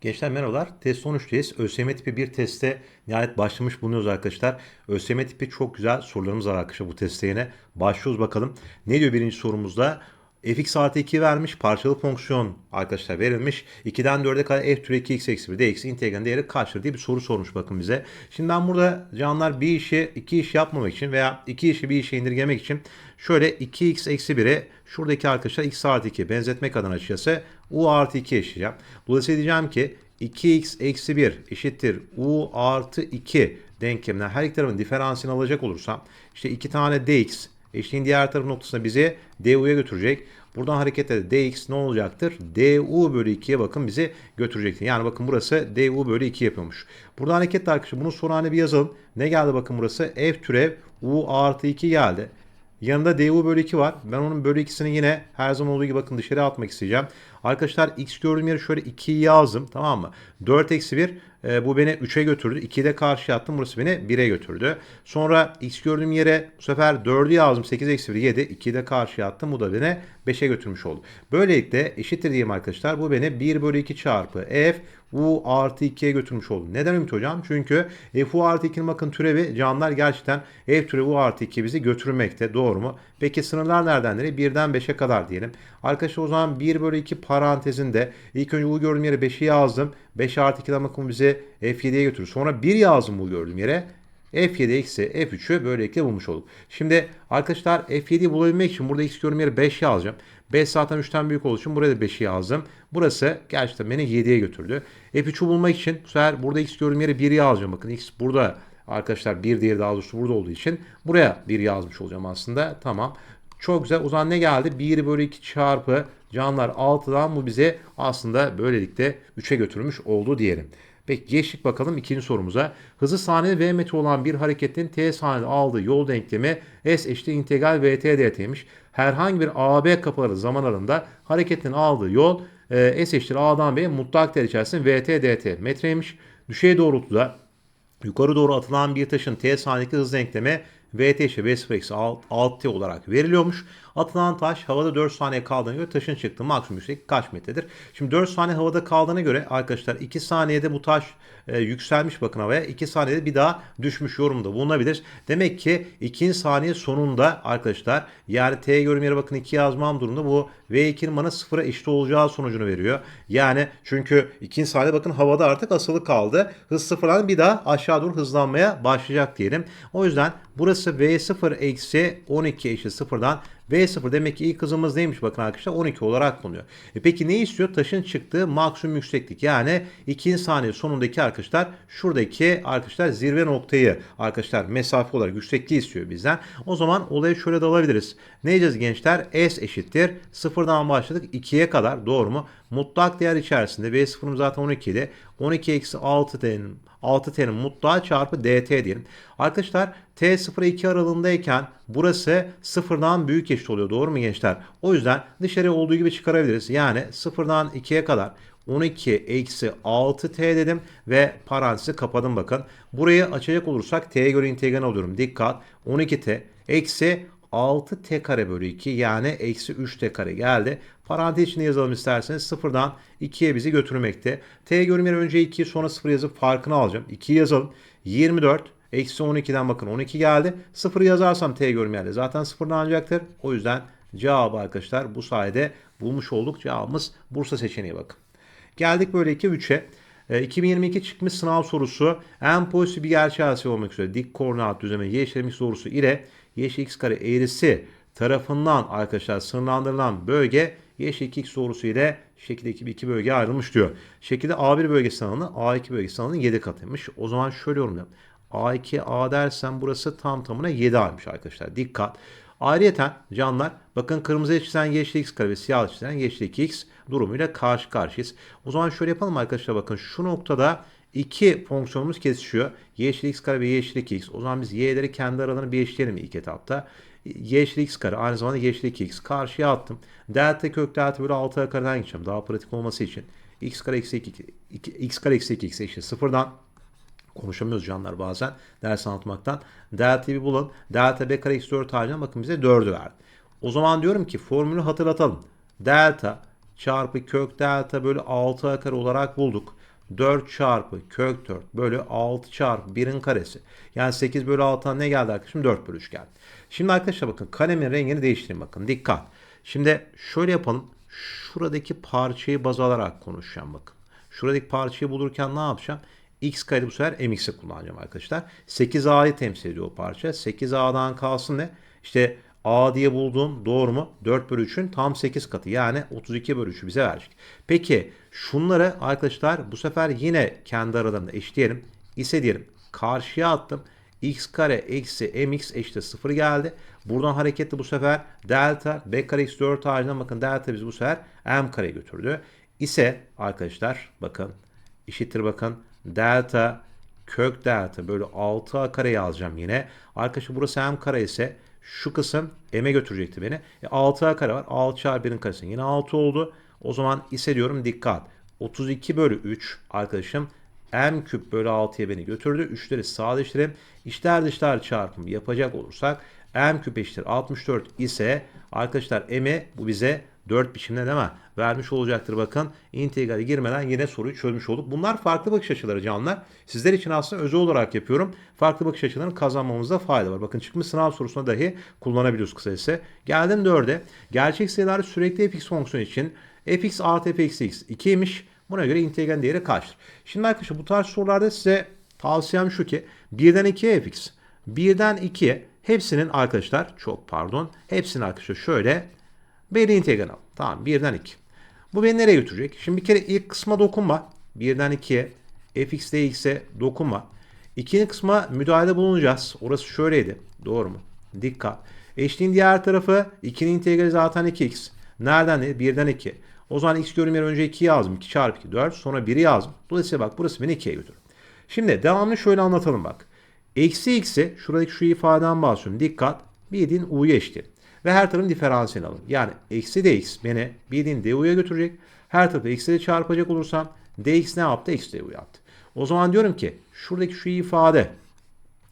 Gençler merhabalar. Test 13'teyiz. ÖSYM tipi bir teste nihayet başlamış bulunuyoruz arkadaşlar. ÖSYM tipi çok güzel sorularımız var arkadaşlar bu teste yine. Başlıyoruz bakalım. Ne diyor birinci sorumuzda? Fx artı 2 vermiş. Parçalı fonksiyon arkadaşlar verilmiş. 2'den 4'e kadar f türü 2x eksi 1 dx integranın değeri kaçtır diye bir soru sormuş bakın bize. Şimdi ben burada canlar bir işi iki iş yapmamak için veya iki işi bir işe indirgemek için şöyle 2x eksi 1'e şuradaki arkadaşlar x artı 2 benzetmek adına açıkçası u artı 2 eşleyeceğim. Dolayısıyla diyeceğim ki 2x eksi 1 eşittir u artı 2 denkleminden her iki tarafın diferansiyelini alacak olursam işte iki tane dx eşliğin diğer taraf noktasına bizi du'ya götürecek. Buradan hareketle dx ne olacaktır? du bölü 2'ye bakın bizi götürecektir. Yani bakın burası du bölü 2 yapıyormuş. Buradan hareketle arkadaşlar bunu sonra hani bir yazalım. Ne geldi bakın burası? f türev u artı 2 geldi. Yanında du bölü 2 var. Ben onun bölü 2'sini yine her zaman olduğu gibi bakın dışarı atmak isteyeceğim. Arkadaşlar x gördüğüm yere şöyle 2'yi yazdım tamam mı? 4 eksi 1 e, bu beni 3'e götürdü. 2'yi de karşı attım. Burası beni 1'e götürdü. Sonra x gördüğüm yere bu sefer 4'ü yazdım. 8 eksi 1 7. 2'yi de karşı attım. Bu da beni 5'e götürmüş oldu. Böylelikle eşittir diyeyim arkadaşlar. Bu beni 1 bölü 2 çarpı f u artı 2'ye götürmüş oldu. Neden Ümit Hocam? Çünkü f u artı 2'nin bakın türevi canlar gerçekten f türevi u artı 2 bizi götürmekte. Doğru mu? Peki sınırlar nereden nereye? 1'den 5'e kadar diyelim. Arkadaşlar o zaman 1 bölü 2 parantezinde ilk önce u gördüğüm yere 5'i yazdım. 5 artı 2'den bakın bizi f7'ye götürür. Sonra 1 yazdım u gördüğüm yere. F7 eksi F3'ü böylelikle bulmuş olduk. Şimdi arkadaşlar F7'yi bulabilmek için burada x gördüğüm yere 5 yazacağım. 5 zaten 3'ten büyük olduğu için buraya da 5'i yazdım. Burası gerçekten beni 7'ye götürdü. F3'ü bulmak için bu sefer burada x gördüğüm yere 1 yazacağım. Bakın x burada arkadaşlar 1 diğeri daha doğrusu burada olduğu için buraya 1 yazmış olacağım aslında. Tamam. Çok güzel. O zaman ne geldi? 1 bölü 2 çarpı canlar 6'dan bu bize aslında böylelikle 3'e götürmüş oldu diyelim. Peki geçtik bakalım ikinci sorumuza. Hızı saniyede v metre olan bir hareketin t saniyede aldığı yol denklemi s eşittir integral vt dt'ymiş. Herhangi bir AB kapıları zaman aralığında hareketin aldığı yol e, s eşittir a'dan b'ye mutlak değer içerisinde vt dt metreymiş. Düşey doğrultuda yukarı doğru atılan bir taşın t saniyedeki hız denklemi VT eşit V0 eksi 6T olarak veriliyormuş. Atılan taş havada 4 saniye kaldığına göre taşın çıktığı maksimum yükseklik kaç metredir? Şimdi 4 saniye havada kaldığına göre arkadaşlar 2 saniyede bu taş e, yükselmiş bakın havaya. 2 saniyede bir daha düşmüş yorumda bulunabilir. Demek ki 2 saniye sonunda arkadaşlar yani T yorum yere bakın 2 yazmam durumunda bu V2'nin bana sıfıra eşit olacağı sonucunu veriyor. Yani çünkü 2 saniye bakın havada artık asılı kaldı. Hız sıfırdan bir daha aşağı doğru hızlanmaya başlayacak diyelim. O yüzden burası V0 eksi 12 eşit sıfırdan V0 demek ki ilk hızımız neymiş bakın arkadaşlar 12 olarak bulunuyor. E peki ne istiyor? Taşın çıktığı maksimum yükseklik yani 2 saniye sonundaki arkadaşlar şuradaki arkadaşlar zirve noktayı arkadaşlar mesafe olarak yüksekliği istiyor bizden. O zaman olayı şöyle dalabiliriz. Ne diyeceğiz gençler? S eşittir. Sıfırdan başladık 2'ye kadar doğru mu? Mutlak değer içerisinde V0'ım zaten 12 idi. 12 eksi 6 t'nin 6 t'nin mutlağı çarpı dt diyelim. Arkadaşlar t 0 2 aralığındayken burası sıfırdan büyük eşit oluyor. Doğru mu gençler? O yüzden dışarıya olduğu gibi çıkarabiliriz. Yani sıfırdan 2'ye kadar 12 eksi 6t dedim ve parantezi kapadım bakın. Burayı açacak olursak t'ye göre integral alıyorum. Dikkat 12t eksi 6t kare bölü 2 yani eksi 3t kare geldi. Parantez içinde yazalım isterseniz sıfırdan 2'ye bizi götürmekte. t görünümleri önce 2 sonra 0 yazıp farkını alacağım. 2 yazalım. 24 eksi 12'den bakın 12 geldi. 0 yazarsam t görünüm yerde zaten sıfırdan alacaktır. O yüzden cevabı arkadaşlar bu sayede bulmuş olduk. Cevabımız Bursa seçeneği bakın. Geldik böyle 2 3'e. 2022 çıkmış sınav sorusu en pozitif bir gerçeği olmak üzere dik koordinat düzlemi y eşitmiş sorusu ile y x kare eğrisi tarafından arkadaşlar sınırlandırılan bölge y eşit x sorusu ile şekildeki iki bölge ayrılmış diyor. Şekilde A1 bölgesi alanı A2 bölgesi alanının 7 katıymış. O zaman şöyle yorumlayalım. A2 A dersem burası tam tamına 7 A'ymış arkadaşlar. Dikkat. Ayrıyeten canlar bakın kırmızı çizilen yeşil x kare ve siyah çizilen yeşil 2x durumuyla karşı karşıyayız. O zaman şöyle yapalım arkadaşlar bakın şu noktada iki fonksiyonumuz kesişiyor. Yeşil x kare ve yeşil 2x. O zaman biz y'leri kendi aralarını bir eşitleyelim ilk etapta. Yeşil x kare aynı zamanda yeşil 2x karşıya attım. Delta kök delta bölü 6 kareden geçeceğim daha pratik olması için. x kare eksi 2, x kare eksi 2x eşit sıfırdan konuşamıyoruz canlar bazen ders anlatmaktan. Delta'yı bir bulun. Delta b kare eksi 4 harcayan bakın bize 4'ü verdi. O zaman diyorum ki formülü hatırlatalım. Delta çarpı kök delta bölü 6 kare olarak bulduk. 4 çarpı kök 4 bölü 6 çarpı 1'in karesi. Yani 8 bölü 6'dan ne geldi arkadaşım? 4 bölü 3 geldi. Şimdi arkadaşlar bakın kalemin rengini değiştireyim bakın. Dikkat. Şimdi şöyle yapalım. Şuradaki parçayı baz alarak konuşacağım bakın. Şuradaki parçayı bulurken ne yapacağım? X kare bu sefer mx'i kullanacağım arkadaşlar. 8a'yı temsil ediyor o parça. 8a'dan kalsın ne? İşte a diye bulduğum doğru mu? 4 bölü 3'ün tam 8 katı. Yani 32 bölü 3'ü bize verecek. Peki şunları arkadaşlar bu sefer yine kendi aralarında eşleyelim. İse diyelim karşıya attım. x kare eksi mx eşittir 0 geldi. Buradan hareketli bu sefer delta b kare eksi 4 ağacından bakın delta biz bu sefer m kare götürdü. İse arkadaşlar bakın eşittir bakın delta kök delta böyle 6a kare yazacağım yine. Arkadaşlar burası m kare ise şu kısım m'e götürecekti beni. E, 6a kare var. 6 çarpı 1'in karesi yine 6 oldu. O zaman ise diyorum dikkat. 32 bölü 3 arkadaşım m küp bölü 6'ya beni götürdü. 3'leri sadeleştirelim. İçler dışlar çarpımı yapacak olursak m küp eşittir 64 ise arkadaşlar m'i bu bize 4 biçimde değil mi? Vermiş olacaktır bakın. İntegrale girmeden yine soruyu çözmüş olduk. Bunlar farklı bakış açıları canlar. Sizler için aslında özel olarak yapıyorum. Farklı bakış açılarını kazanmamızda fayda var. Bakın çıkmış sınav sorusunda dahi kullanabiliyoruz kısacası. Geldim 4'e. Gerçek sayılar sürekli fx fonksiyonu için fx artı fx x 2'ymiş. Buna göre integral değeri kaçtır? Şimdi arkadaşlar bu tarz sorularda size tavsiyem şu ki 1'den 2'ye fx, 1'den 2'ye hepsinin arkadaşlar çok pardon hepsinin arkadaşlar şöyle belli integral al. Tamam 1'den 2. Bu beni nereye götürecek? Şimdi bir kere ilk kısma dokunma. 1'den 2'ye fx dx'e dokunma. İkinci kısma müdahale bulunacağız. Orası şöyleydi. Doğru mu? Dikkat. Eşliğin diğer tarafı 2'nin integrali zaten 2x. Nereden değil? 1'den 2. O zaman x görünüm önce 2 yazdım. 2 çarpı 2 4. Sonra 1'i yazdım. Dolayısıyla bak burası beni 2'ye götürür. Şimdi devamını şöyle anlatalım bak. Eksi x'i şuradaki şu ifadeden bahsediyorum. Dikkat. Bildiğin u'yu eşit. Ve her tarafın diferansiyelini alın. Yani eksi dx beni bildiğin du'ya götürecek. Her tarafı eksi ile çarpacak olursam dx ne yaptı? Eksi du yaptı. O zaman diyorum ki şuradaki şu ifade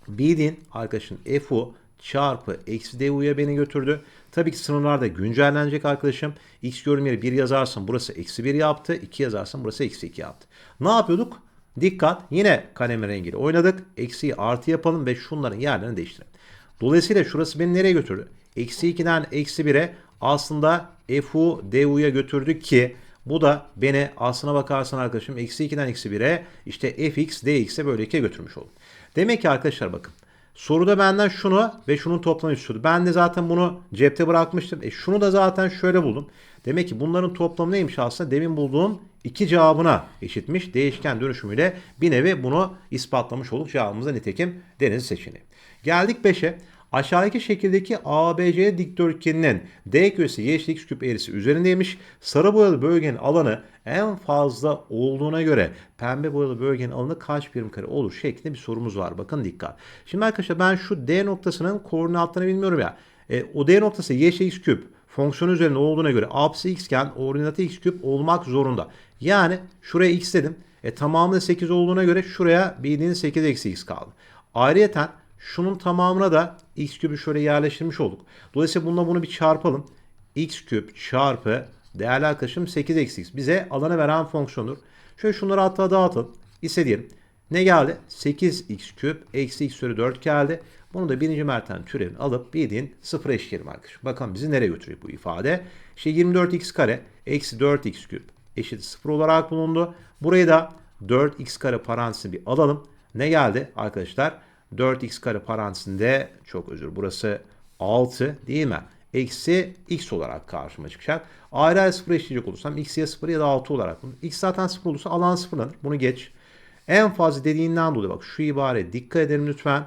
bildiğin arkadaşın fu çarpı eksi du'ya beni götürdü. Tabii ki sınırlar da güncellenecek arkadaşım. X görünüm yeri 1 yazarsın burası eksi 1 yaptı. 2 yazarsın burası eksi 2 yaptı. Ne yapıyorduk? Dikkat yine kalem rengiyle oynadık. Eksiyi artı yapalım ve şunların yerlerini değiştirelim. Dolayısıyla şurası beni nereye götürdü? Eksi 2'den eksi 1'e aslında fu du'ya götürdük ki bu da beni aslına bakarsan arkadaşım eksi 2'den eksi 1'e işte fx dx'e böyle 2'ye götürmüş oldum. Demek ki arkadaşlar bakın Soruda benden şunu ve şunun toplamı istiyordu. Ben de zaten bunu cepte bırakmıştım. E şunu da zaten şöyle buldum. Demek ki bunların toplamı neymiş aslında? Demin bulduğum iki cevabına eşitmiş. Değişken dönüşümüyle bir nevi bunu ispatlamış olduk. Cevabımız da nitekim deniz seçeneği. Geldik 5'e. Aşağıdaki şekildeki ABC dikdörtgeninin D küresi y x küp eğrisi üzerindeymiş. Sarı boyalı bölgenin alanı en fazla olduğuna göre pembe boyalı bölgenin alanı kaç birim kare olur şeklinde bir sorumuz var. Bakın dikkat. Şimdi arkadaşlar ben şu D noktasının koordinatlarını bilmiyorum ya. E, o D noktası y x küp fonksiyon üzerinde olduğuna göre apsisi x iken ordinatı x küp olmak zorunda. Yani şuraya x dedim. E tamamı 8 olduğuna göre şuraya bildiğiniz 8 eksi x kaldı. Ayrıyeten Şunun tamamına da x küpü şöyle yerleştirmiş olduk. Dolayısıyla bununla bunu bir çarpalım. x küp çarpı değerli arkadaşım 8 eksi x bize alanı veren fonksiyondur. Şöyle şunları hatta dağıtalım. İstediğim ne geldi? 8x küp eksi x üzeri 4 geldi. Bunu da birinci merteben türevini alıp bildiğin sıfır eşitleyelim arkadaşlar. Bakın bizi nereye götürüyor bu ifade? İşte 24x kare eksi 4x küp eşit 0 olarak bulundu. Burayı da 4x kare parantezini bir alalım. Ne geldi arkadaşlar? 4x kare parantezinde çok özür burası 6 değil mi? Eksi x olarak karşıma çıkacak. Ayrı ayrı sıfır eşleyecek olursam x ya 0 ya da 6 olarak. X zaten 0 olursa alan sıfırlanır. Bunu geç. En fazla dediğinden dolayı bak şu ibare dikkat edelim lütfen.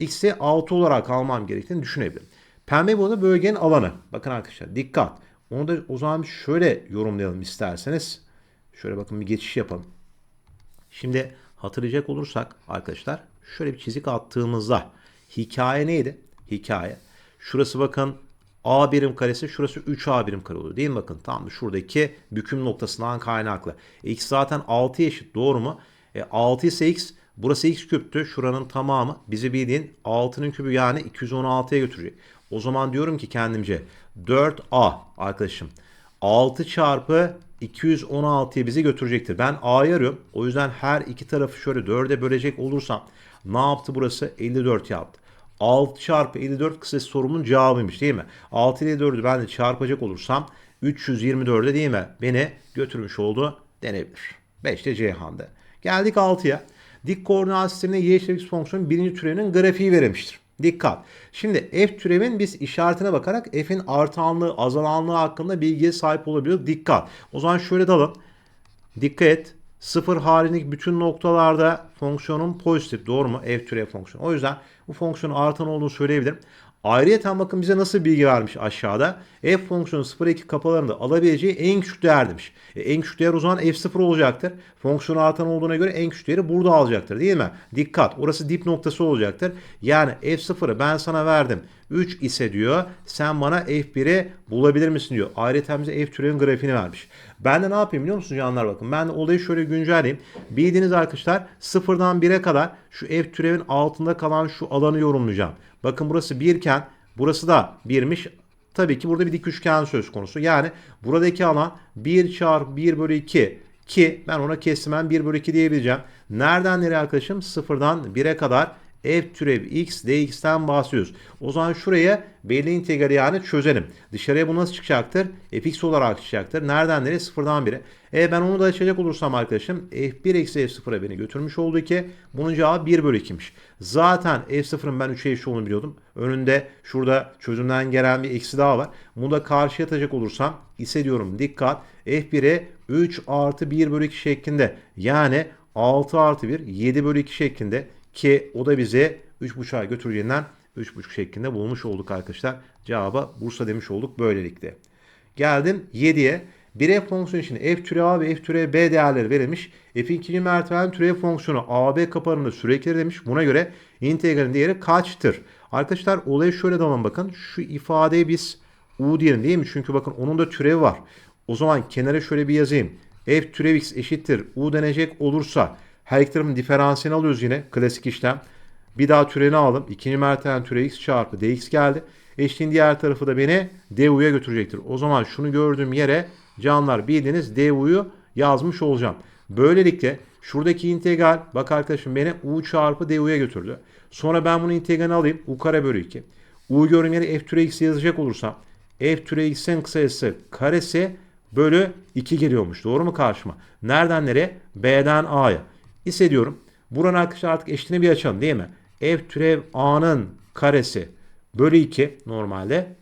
X'i 6 olarak almam gerektiğini düşünebilirim. Pembe boyada bölgenin alanı. Bakın arkadaşlar dikkat. Onu da o zaman şöyle yorumlayalım isterseniz. Şöyle bakın bir geçiş yapalım. Şimdi hatırlayacak olursak arkadaşlar şöyle bir çizik attığımızda hikaye neydi? Hikaye. Şurası bakın A birim karesi şurası 3A birim kare oluyor değil mi? Bakın tam şuradaki büküm noktasından kaynaklı. X zaten 6 eşit doğru mu? E, 6 ise X burası X küptü. Şuranın tamamı bizi bildiğin 6'nın kübü yani 216'ya götürecek. O zaman diyorum ki kendimce 4A arkadaşım 6 çarpı 216'ya bizi götürecektir. Ben A'yı arıyorum. O yüzden her iki tarafı şöyle 4'e bölecek olursam ne yaptı burası? 54 yaptı. 6 çarpı 54 kısa sorumun cevabıymış değil mi? 6 ile 4'ü ben de çarpacak olursam 324'e değil mi? Beni götürmüş oldu denebilir. 5 de Ceyhan'da. Geldik 6'ya. Dik koordinat sistemine y eşittir x fonksiyonun birinci türevinin grafiği verilmiştir. Dikkat. Şimdi f türevin biz işaretine bakarak f'in artanlığı, azalanlığı hakkında bilgiye sahip olabiliyoruz. Dikkat. O zaman şöyle dalın. Dikkat et. Sıfır halindeki bütün noktalarda fonksiyonun pozitif. Doğru mu? F türev fonksiyonu. O yüzden bu fonksiyonun artan olduğunu söyleyebilirim. Ayrıyeten bakın bize nasıl bilgi vermiş aşağıda. F fonksiyonu 0-2 kapalarında alabileceği en küçük değer demiş. E, en küçük değer o zaman F0 olacaktır. Fonksiyon artan olduğuna göre en küçük değeri burada alacaktır değil mi? Dikkat orası dip noktası olacaktır. Yani F0'ı ben sana verdim. 3 ise diyor sen bana F1'i bulabilir misin diyor. Ayrıca bize F türevin grafiğini vermiş. Ben de ne yapayım biliyor musunuz canlar bakın. Ben de olayı şöyle güncelleyeyim. Bildiğiniz arkadaşlar sıfırdan 1'e kadar şu F türevin altında kalan şu alanı yorumlayacağım. Bakın burası 1 iken burası da 1'miş. Tabii ki burada bir dik üçgen söz konusu. Yani buradaki alan 1 çarpı 1 bölü 2 ki ben ona kesimen 1 bölü 2 diyebileceğim. Nereden nereye arkadaşım? Sıfırdan 1'e kadar f türev x dx'ten bahsediyoruz. O zaman şuraya belli integrali yani çözelim. Dışarıya bu nasıl çıkacaktır? fx olarak çıkacaktır. Nereden nereye? Sıfırdan 1'e. E ben onu da açacak olursam arkadaşım f1 eksi f0'a beni götürmüş oldu ki bunun cevabı 1 bölü 2'miş. Zaten f0'ın ben 3'e eşit olduğunu biliyordum. Önünde şurada çözümden gelen bir eksi daha var. Bunu da karşıya atacak olursam ise diyorum dikkat f1'e 3 artı 1 bölü 2 şeklinde yani 6 artı 1 7 bölü 2 şeklinde ki o da bize 3.5'a götüreceğinden 3.5 şeklinde bulmuş olduk arkadaşlar. Cevaba Bursa demiş olduk böylelikle. Geldim 7'ye. Bir f fonksiyonu için f türe a ve f türe b değerleri verilmiş. F'in ikinci merteben türev fonksiyonu a b kapanında sürekli demiş. Buna göre integralin değeri kaçtır? Arkadaşlar olaya şöyle dalalım bakın. Şu ifadeyi biz u diyelim değil mi? Çünkü bakın onun da türevi var. O zaman kenara şöyle bir yazayım. f türev x eşittir u denecek olursa her iki tarafın diferansiyelini alıyoruz yine. Klasik işlem. Bir daha türeni aldım. İkinci merteben türe x çarpı dx geldi. Eşliğin diğer tarafı da beni du'ya götürecektir. O zaman şunu gördüğüm yere canlar bildiğiniz du'yu yazmış olacağım. Böylelikle şuradaki integral bak arkadaşım beni u çarpı du'ya götürdü. Sonra ben bunu integralini alayım. u kare bölü 2. u gördüğüm yere f türe x yazacak olursam f türe x'in kısası karesi bölü 2 geliyormuş. Doğru mu karşıma? Nereden nereye? B'den A'ya hissediyorum. Buranın arkadaşlar artık eşitini bir açalım değil mi? F türev A'nın karesi bölü 2 normalde.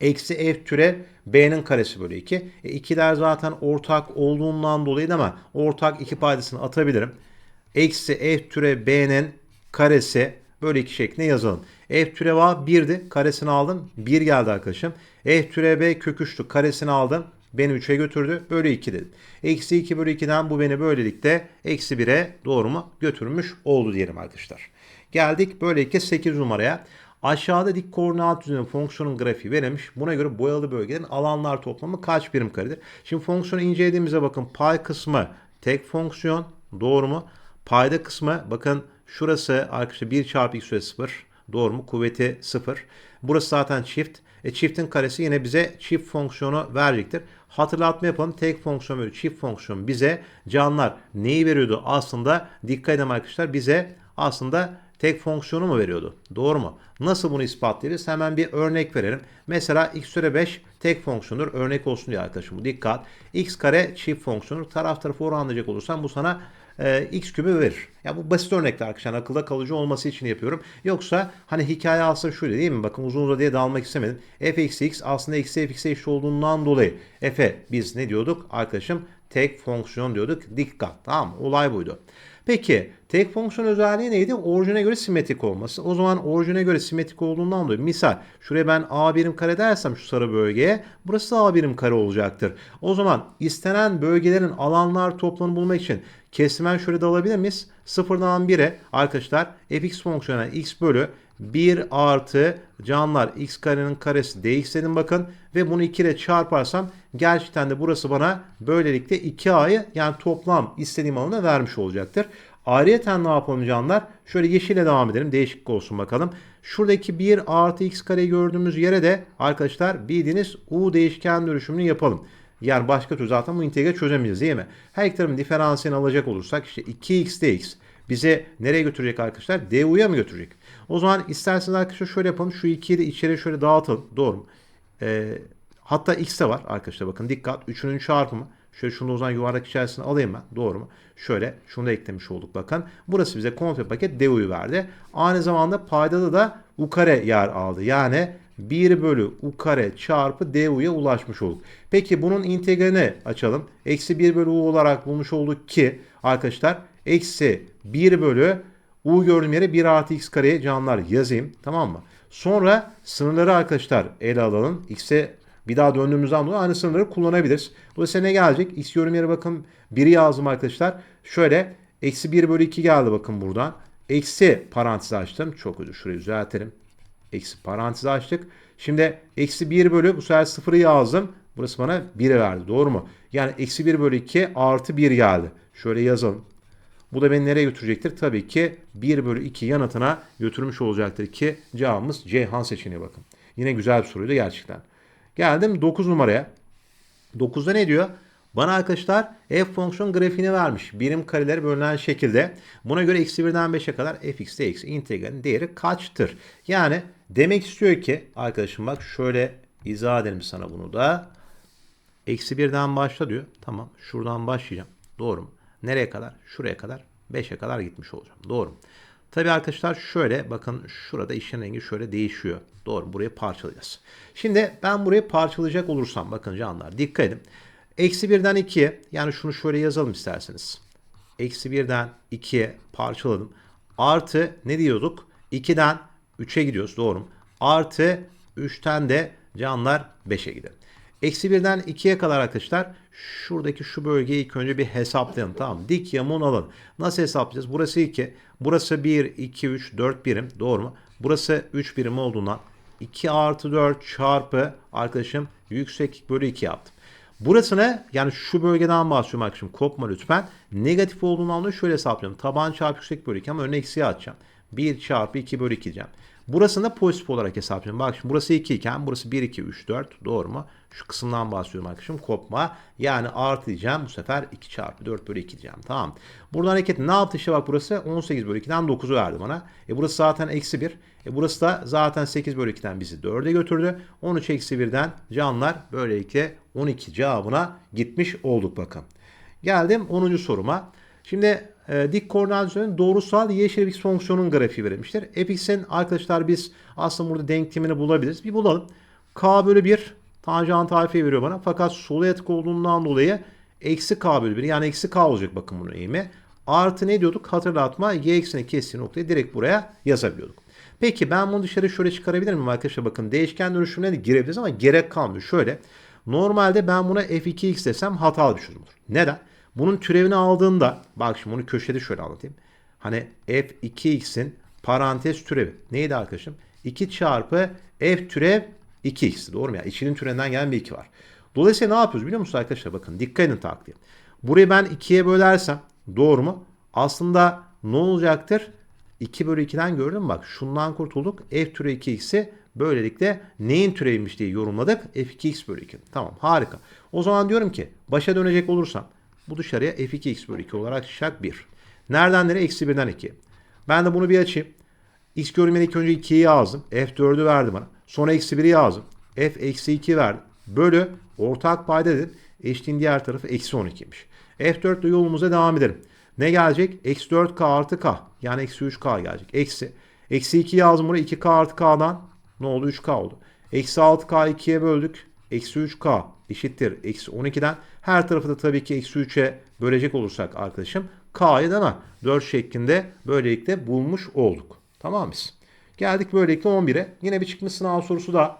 Eksi F türev B'nin karesi bölü 2. E, ikiler zaten ortak olduğundan dolayı ama ortak iki paydasını atabilirim. Eksi F türev B'nin karesi bölü 2 şeklinde yazalım. F türev A 1'di. Karesini aldım. 1 geldi arkadaşım. F türev B kök 3'tü. Karesini aldım beni 3'e götürdü. Bölü 2 dedim. Eksi 2 bölü 2'den bu beni böylelikle eksi 1'e doğru mu götürmüş oldu diyelim arkadaşlar. Geldik böylelikle 8 numaraya. Aşağıda dik koordinat düzeni fonksiyonun grafiği verilmiş. Buna göre boyalı bölgelerin alanlar toplamı kaç birim karedir? Şimdi fonksiyonu incelediğimizde bakın pay kısmı tek fonksiyon doğru mu? Payda kısmı bakın şurası arkadaşlar 1 çarpı x üzeri 0 doğru mu? Kuvveti 0. Burası zaten çift. E, çiftin karesi yine bize çift fonksiyonu verecektir. Hatırlatma yapalım. Tek fonksiyon böyle çift fonksiyon bize canlar neyi veriyordu? Aslında dikkat edin arkadaşlar bize aslında tek fonksiyonu mu veriyordu? Doğru mu? Nasıl bunu ispatlayabiliriz? Hemen bir örnek verelim. Mesela x üzeri 5 tek fonksiyondur. Örnek olsun diye arkadaşım. Dikkat. x kare çift fonksiyondur. Taraf tarafı oranlayacak olursan bu sana e, x kübü verir. Ya bu basit örnekler arkadaşlar akılda kalıcı olması için yapıyorum. Yoksa hani hikaye aslında şöyle değil mi? Bakın uzun uzadıya dalmak istemedim. f x aslında eksi f eşit olduğundan dolayı f'e biz ne diyorduk arkadaşım? Tek fonksiyon diyorduk. Dikkat tamam mı? Olay buydu. Peki tek fonksiyon özelliği neydi? Orijine göre simetrik olması. O zaman orijine göre simetrik olduğundan dolayı misal şuraya ben a birim kare dersem şu sarı bölgeye burası a birim kare olacaktır. O zaman istenen bölgelerin alanlar toplamını bulmak için kesimen şöyle de alabilir miyiz? Sıfırdan 1'e arkadaşlar fx fonksiyonu x bölü 1 artı canlar x karenin karesi dx dedim bakın ve bunu 2 ile çarparsam gerçekten de burası bana böylelikle 2a'yı yani toplam istediğim alanı vermiş olacaktır. Ayrıyeten ne yapalım canlar? Şöyle yeşile devam edelim. Değişiklik olsun bakalım. Şuradaki 1 artı x kare gördüğümüz yere de arkadaşlar bildiğiniz u değişken dönüşümünü yapalım. Yani başka türlü zaten bu integre çözemeyeceğiz değil mi? Her iki tarafın diferansiyelini alacak olursak işte 2x dx bize nereye götürecek arkadaşlar? du'ya mı götürecek? O zaman isterseniz arkadaşlar şöyle yapalım. Şu 2'yi de içeri şöyle dağıtalım. Doğru mu? Ee, hatta x de var arkadaşlar bakın dikkat. 3'ünün çarpımı. Şöyle şunu o zaman yuvarlak içerisine alayım ben. Doğru mu? Şöyle şunu da eklemiş olduk bakın. Burası bize komple paket du'yu verdi. Aynı zamanda paydada da u kare yer aldı. Yani 1 bölü u kare çarpı du'ya ulaşmış olduk. Peki bunun integralini açalım. Eksi 1 bölü u olarak bulmuş olduk ki arkadaşlar eksi 1 bölü u gördüğüm yere 1 artı x kareye canlar yazayım. Tamam mı? Sonra sınırları arkadaşlar ele alalım. X'e bir daha döndüğümüzden dolayı aynı sınırları kullanabiliriz. Dolayısıyla ne gelecek? X yorum yere bakın 1'i yazdım arkadaşlar. Şöyle eksi 1 bölü 2 geldi bakın buradan. Eksi parantez açtım. Çok özür şurayı düzeltelim. Eksi parantez açtık. Şimdi eksi 1 bölü bu sefer 0'ı yazdım. Burası bana 1'i verdi. Doğru mu? Yani eksi 1 bölü 2 artı 1 geldi. Şöyle yazalım. Bu da beni nereye götürecektir? Tabii ki 1 bölü 2 yanıtına götürmüş olacaktır ki cevabımız Ceyhan seçeneği bakın. Yine güzel bir soruydu gerçekten. Geldim 9 numaraya. 9'da ne diyor? Bana arkadaşlar f fonksiyon grafiğini vermiş. Birim kareleri bölünen şekilde. Buna göre eksi 1'den 5'e kadar fx dx integralin değeri kaçtır? Yani demek istiyor ki arkadaşım bak şöyle izah edelim sana bunu da. Eksi 1'den başla diyor. Tamam şuradan başlayacağım. Doğru mu? Nereye kadar? Şuraya kadar. 5'e kadar gitmiş olacağım. Doğru mu? Tabii arkadaşlar şöyle bakın şurada işin rengi şöyle değişiyor. Doğru burayı parçalayacağız. Şimdi ben burayı parçalayacak olursam bakın canlar dikkat edin. Eksi 1'den 2'ye yani şunu şöyle yazalım isterseniz. Eksi 1'den 2'ye parçaladım. Artı ne diyorduk? 2'den 3'e gidiyoruz doğru mu? Artı 3'ten de canlar 5'e gidelim. Eksi 1'den 2'ye kadar arkadaşlar şuradaki şu bölgeyi ilk önce bir hesaplayalım. Tamam Dik yamuğun alın. Nasıl hesaplayacağız? Burası 2. Burası 1, 2, 3, 4 birim. Doğru mu? Burası 3 birim olduğundan 2 artı 4 çarpı arkadaşım yükseklik bölü 2 yaptım. Burası ne? Yani şu bölgeden bahsediyorum arkadaşım. Kopma lütfen. Negatif olduğundan dolayı şöyle hesaplıyorum. Taban çarpı yüksek bölü 2 ama önüne eksiye atacağım. 1 çarpı 2 bölü 2 diyeceğim. Burasını da pozitif olarak hesaplıyorum. Bak şimdi burası 2 iken burası 1, 2, 3, 4. Doğru mu? Şu kısımdan bahsediyorum arkadaşım. Kopma. Yani artı diyeceğim. Bu sefer 2 çarpı 4 bölü 2 diyeceğim. Tamam. Buradan hareket ne yaptı işte bak burası 18 bölü 2'den 9'u verdi bana. E burası zaten eksi 1. E burası da zaten 8 bölü 2'den bizi 4'e götürdü. 13 eksi 1'den canlar böylelikle 12 cevabına gitmiş olduk bakın. Geldim 10. soruma. Şimdi e, dik koordinat düzeninin doğrusal y eşittir x fonksiyonun grafiği verilmiştir. fx'in arkadaşlar biz aslında burada denklemini bulabiliriz. Bir bulalım. k bölü 1 tanjant alfayı veriyor bana. Fakat sola yatık olduğundan dolayı eksi k bölü 1 yani eksi k olacak bakın bunun eğimi. Artı ne diyorduk? Hatırlatma y ekseni kestiği noktayı direkt buraya yazabiliyorduk. Peki ben bunu dışarı şöyle çıkarabilir miyim arkadaşlar? Bakın değişken dönüşümüne de girebiliriz ama gerek kalmıyor. Şöyle normalde ben buna f2x desem hatalı bir çözümdür. Neden? Bunun türevini aldığında bak şimdi bunu köşede şöyle anlatayım. Hani f2x'in parantez türevi neydi arkadaşım? 2 çarpı f türev 2x doğru mu ya? İçinin türevinden gelen bir 2 var. Dolayısıyla ne yapıyoruz biliyor musunuz arkadaşlar? Bakın dikkat edin taktiğe. Burayı ben 2'ye bölersem doğru mu? Aslında ne olacaktır? 2 bölü 2'den gördün mü? Bak şundan kurtulduk. F türevi 2x'i böylelikle neyin türeviymiş diye yorumladık. F2x bölü 2. Tamam harika. O zaman diyorum ki başa dönecek olursam bu dışarıya f2x bölü 2 olarak çıkacak 1. Nereden nereye? Eksi 1'den 2. Ben de bunu bir açayım. X görünmeni ilk önce 2'yi yazdım. F4'ü verdi bana. Sonra eksi 1'i yazdım. F eksi 2 verdi. Bölü ortak payda dedim. Eşitliğin diğer tarafı eksi 12'ymiş. F4 ile yolumuza devam edelim. Ne gelecek? Eksi 4K artı K. Yani eksi 3K gelecek. Eksi. Eksi 2 yazdım buraya. 2K artı K'dan ne oldu? 3K oldu. Eksi 6K 2'ye böldük. Eksi 3K eşittir. Eksi 12'den. Her tarafı da tabii ki eksi 3'e bölecek olursak arkadaşım. K'yı da 4 şeklinde böylelikle bulmuş olduk. Tamam mıyız? Geldik böylelikle 11'e. Yine bir çıkmış sınav sorusu da.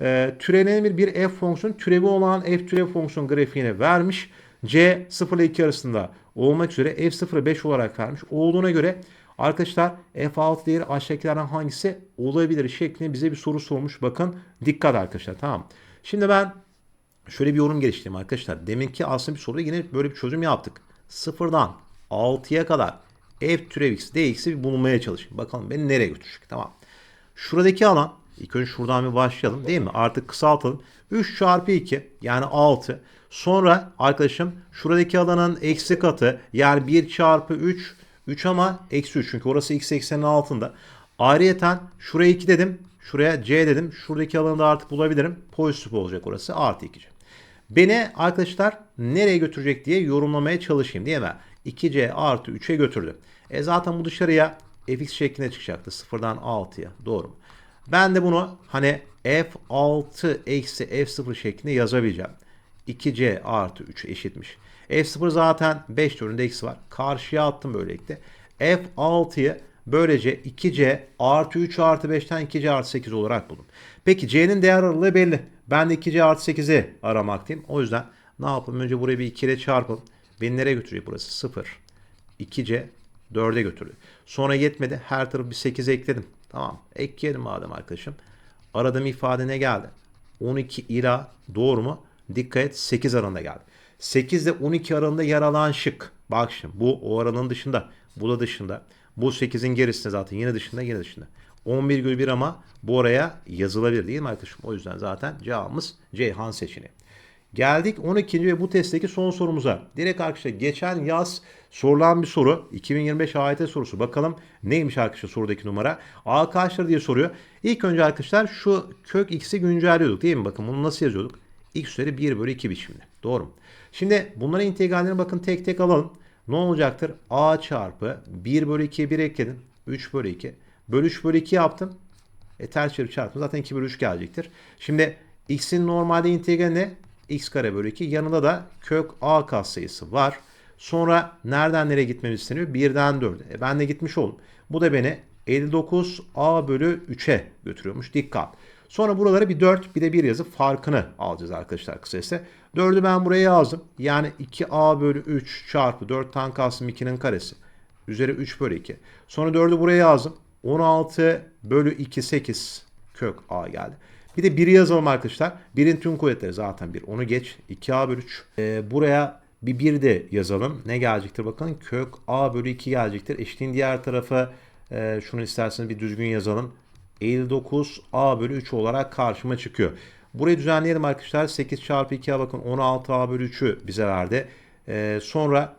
E, türenebilir bir f fonksiyonu türevi olan f türev fonksiyon grafiğini vermiş. C 0 ile 2 arasında olmak üzere f0'ı 5 olarak vermiş. Olduğuna göre arkadaşlar f6 değeri aşağıdakilerden hangisi olabilir şeklinde bize bir soru sormuş. Bakın dikkat arkadaşlar tamam. Şimdi ben şöyle bir yorum geliştireyim arkadaşlar. Deminki aslında bir soruda yine böyle bir çözüm yaptık. 0'dan 6'ya kadar f türev x dx'i bulmaya çalışayım. Bakalım beni nereye götürecek. Tamam. Şuradaki alan ilk önce şuradan bir başlayalım değil mi? Artık kısaltalım. 3 çarpı 2 yani 6. Sonra arkadaşım şuradaki alanın eksi katı yani 1 çarpı 3 3 ama eksi 3 çünkü orası x eksenin altında. Ayrıyeten şuraya 2 dedim. Şuraya c dedim. Şuradaki alanı da artık bulabilirim. Pozitif olacak orası. Artı 2c. Beni arkadaşlar nereye götürecek diye yorumlamaya çalışayım değil mi? 2c artı 3'e götürdü. E zaten bu dışarıya fx şeklinde çıkacaktı. Sıfırdan 6'ya. Doğru mu? Ben de bunu hani f6 eksi f0 şeklinde yazabileceğim. 2c artı 3 eşitmiş. f0 zaten 5 türünde eksi var. Karşıya attım böylelikle. f6'yı böylece 2c artı 3 artı 5'ten 2c artı 8 olarak buldum. Peki c'nin değer aralığı belli. Ben de 2c artı 8'i aramaktayım. O yüzden ne yapalım? Önce burayı bir 2 ile çarpalım. Beni nereye götürecek burası? 0. 2c 4'e götürdü. Sonra yetmedi. Her tarafı bir 8 ekledim. Tamam. Ekleyelim madem arkadaşım. Aradığım ifade ne geldi? 12 ila doğru mu? Dikkat et 8 aralığında geldi. 8 ile 12 aralığında yer alan şık. Bak şimdi bu o aranın dışında. Bu da dışında. Bu 8'in gerisinde zaten yine dışında yine dışında. 11,1 ama bu oraya yazılabilir değil mi arkadaşım? O yüzden zaten cevabımız Ceyhan seçeneği. Geldik 12. ve bu testteki son sorumuza. Direkt arkadaşlar geçen yaz sorulan bir soru. 2025 AYT sorusu. Bakalım neymiş arkadaşlar sorudaki numara. A kaçtır diye soruyor. İlk önce arkadaşlar şu kök x'i güncelliyorduk değil mi? Bakın bunu nasıl yazıyorduk? x üzeri 1 bölü 2 biçiminde. Doğru mu? Şimdi bunların integrallerini bakın tek tek alalım. Ne olacaktır? a çarpı 1 bölü 2'ye 1 ekledim. 3 bölü 2. Bölü 3 bölü 2 yaptım. E ters çevirip çarptım. Zaten 2 bölü 3 gelecektir. Şimdi x'in normalde integrali ne? x kare bölü 2. Yanında da kök a katsayısı var. Sonra nereden nereye gitmemiz isteniyor? 1'den 4'e. E ben de gitmiş oldum. Bu da beni 59 a bölü 3'e götürüyormuş. Dikkat. Sonra buralara bir 4 bir de 1 yazıp farkını alacağız arkadaşlar kısacası. 4'ü ben buraya yazdım. Yani 2a bölü 3 çarpı 4'ten kalsın 2'nin karesi. Üzeri 3 bölü 2. Sonra 4'ü buraya yazdım. 16 bölü 2 8 kök a geldi. Bir de 1'i yazalım arkadaşlar. 1'in tüm kuvvetleri zaten 1. Onu geç. 2a bölü 3. Ee, buraya bir 1 de yazalım. Ne gelecektir bakın. Kök a bölü 2 gelecektir. Eşitliğin diğer tarafı e, şunu isterseniz bir düzgün yazalım. 59 a bölü 3 olarak karşıma çıkıyor. Burayı düzenleyelim arkadaşlar. 8 çarpı 2'ye bakın 16 a bölü 3'ü bize verdi. Ee, sonra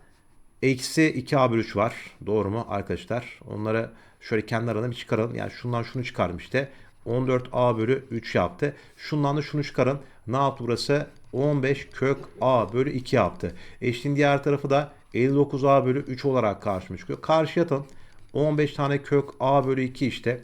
eksi 2a bölü 3 var. Doğru mu arkadaşlar? Onları şöyle kendi aralarına bir çıkaralım. Yani şundan şunu çıkarım işte. 14a bölü 3 yaptı. Şundan da şunu çıkarın. Ne yaptı burası? 15 kök a bölü 2 yaptı. Eşliğin diğer tarafı da 59a bölü 3 olarak karşıma çıkıyor. Karşıya atın. 15 tane kök a bölü 2 işte.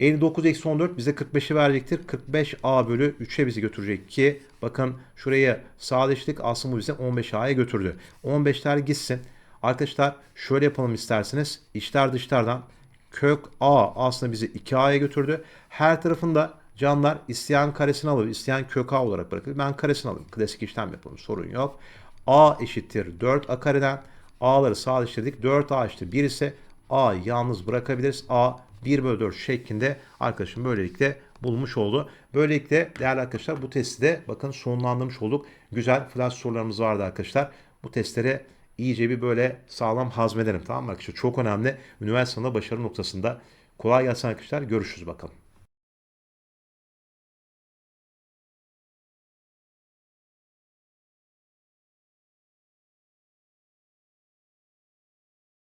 59 eksi 14 bize 45'i verecektir. 45a bölü 3'e bizi götürecek ki bakın şuraya sadeleştik aslında bu bize 15a'ya götürdü. 15'ler gitsin. Arkadaşlar şöyle yapalım isterseniz. İçler dışlardan kök a aslında bizi 2a'ya götürdü. Her tarafında canlar isteyen karesini alır, isteyen kök a olarak bırakır. Ben karesini alayım. Klasik işlem yapalım. Sorun yok. a eşittir 4 a kareden. a'ları sadeleştirdik. 4a eşittir 1 ise a yalnız bırakabiliriz. a 1 bölü 4 şeklinde arkadaşım böylelikle bulmuş oldu. Böylelikle değerli arkadaşlar bu testi de bakın sonlandırmış olduk. Güzel flash sorularımız vardı arkadaşlar. Bu testlere iyice bir böyle sağlam hazmedelim tamam mı arkadaşlar? Çok önemli. Üniversite sınavında başarı noktasında. Kolay gelsin arkadaşlar. Görüşürüz bakalım.